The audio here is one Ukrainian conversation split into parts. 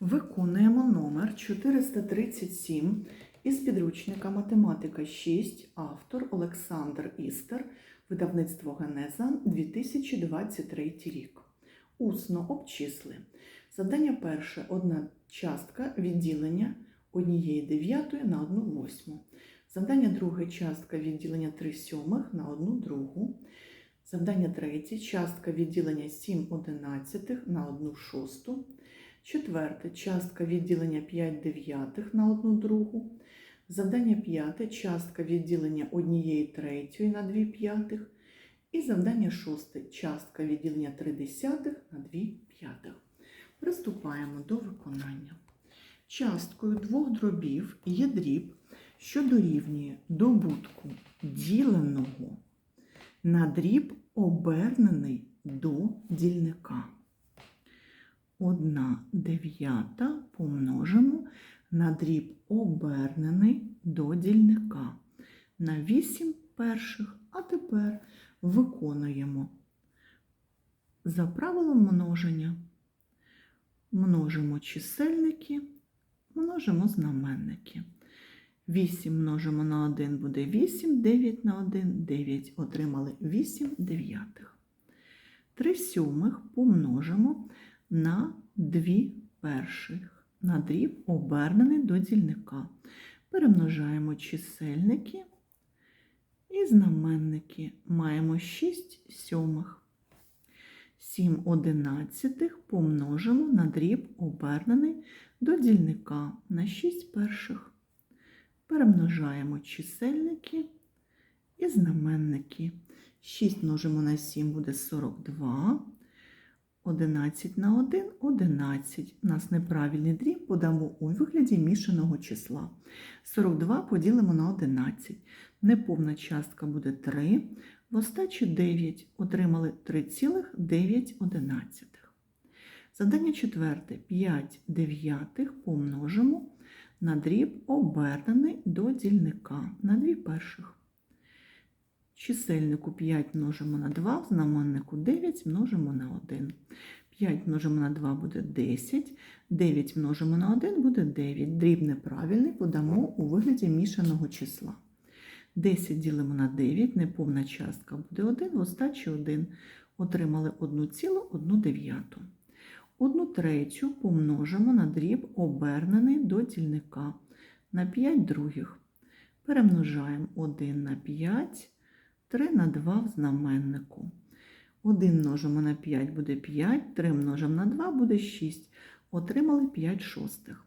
Виконуємо номер 437 із підручника Математика 6, автор Олександр Істер, видавництво Генеза 2023 рік. Усно обчисли. Завдання перше одна частка відділення однієї дев'ятої на одну восьму. Завдання друге частка відділення 3 сьомих на одну другу. Завдання третє частка відділення 7 одинадцятих на одну шосту. Четверте частка відділення 5 дев'ятих на одну другу. Завдання п'яте частка відділення 1 третьої на 2 п'ятих. І завдання шосте частка відділення 3 десятих на 2 п'ятих. Приступаємо до виконання. Часткою двох дробів є дріб, що дорівнює добутку діленого на дріб обернений до дільника. Одна дев'ята помножимо на дріб обернений до дільника на 8 перших. А тепер виконуємо за правилом множення. Множимо чисельники, множимо знаменники. 8 множимо на 1 буде 8, 9 на 1, 9. Отримали 8 дев'ятих. 3 сьомих помножимо на 2 перших. На дріб обернений до дільника. Перемножаємо чисельники і знаменники. Маємо 6 сьомих. 7 одинадцятих помножимо на дріб обернений до дільника на 6 перших. Перемножаємо чисельники і знаменники. 6 множимо на 7 буде 42. 11 на 1 11. У нас неправильний дріб подамо у вигляді мішаного числа. 42 поділимо на 11. Неповна частка буде 3. В остачі 9 отримали 3,9. Завдання четверте. 5 дев'ятих помножимо на дріб обернений до дільника на 2 перших. Чисельнику 5 множимо на 2, в знаменнику 9 множимо на 1. 5 множимо на 2 буде 10, 9 множимо на 1 буде 9. Дріб неправильний подамо у вигляді мішаного числа. 10 ділимо на 9, неповна частка буде 1, в остачі 1. Отримали 1,1. Одну третю помножимо на дріб обернений до дільника на 5 других. Перемножаємо 1 на 5, 3 на 2 в знаменнику. 1 множимо на 5 буде 5, 3 множимо на 2 буде 6. Отримали 5 шостих.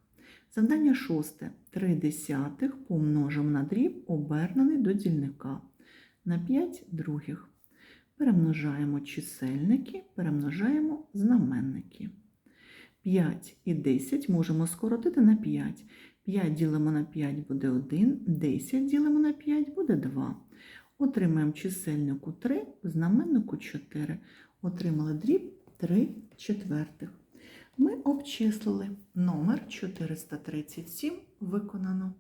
Завдання шосте. 3 десятих помножимо на дріб обернений до дільника на 5 других. Перемножаємо чисельники, перемножаємо знаменники. 5 і 10 можемо скоротити на 5. 5 ділимо на 5 буде 1, 10 ділимо на 5 буде 2. Отримаємо чисельнику 3, знаменнику 4. Отримали дріб 3 четвертих. Ми обчислили номер 437 виконано.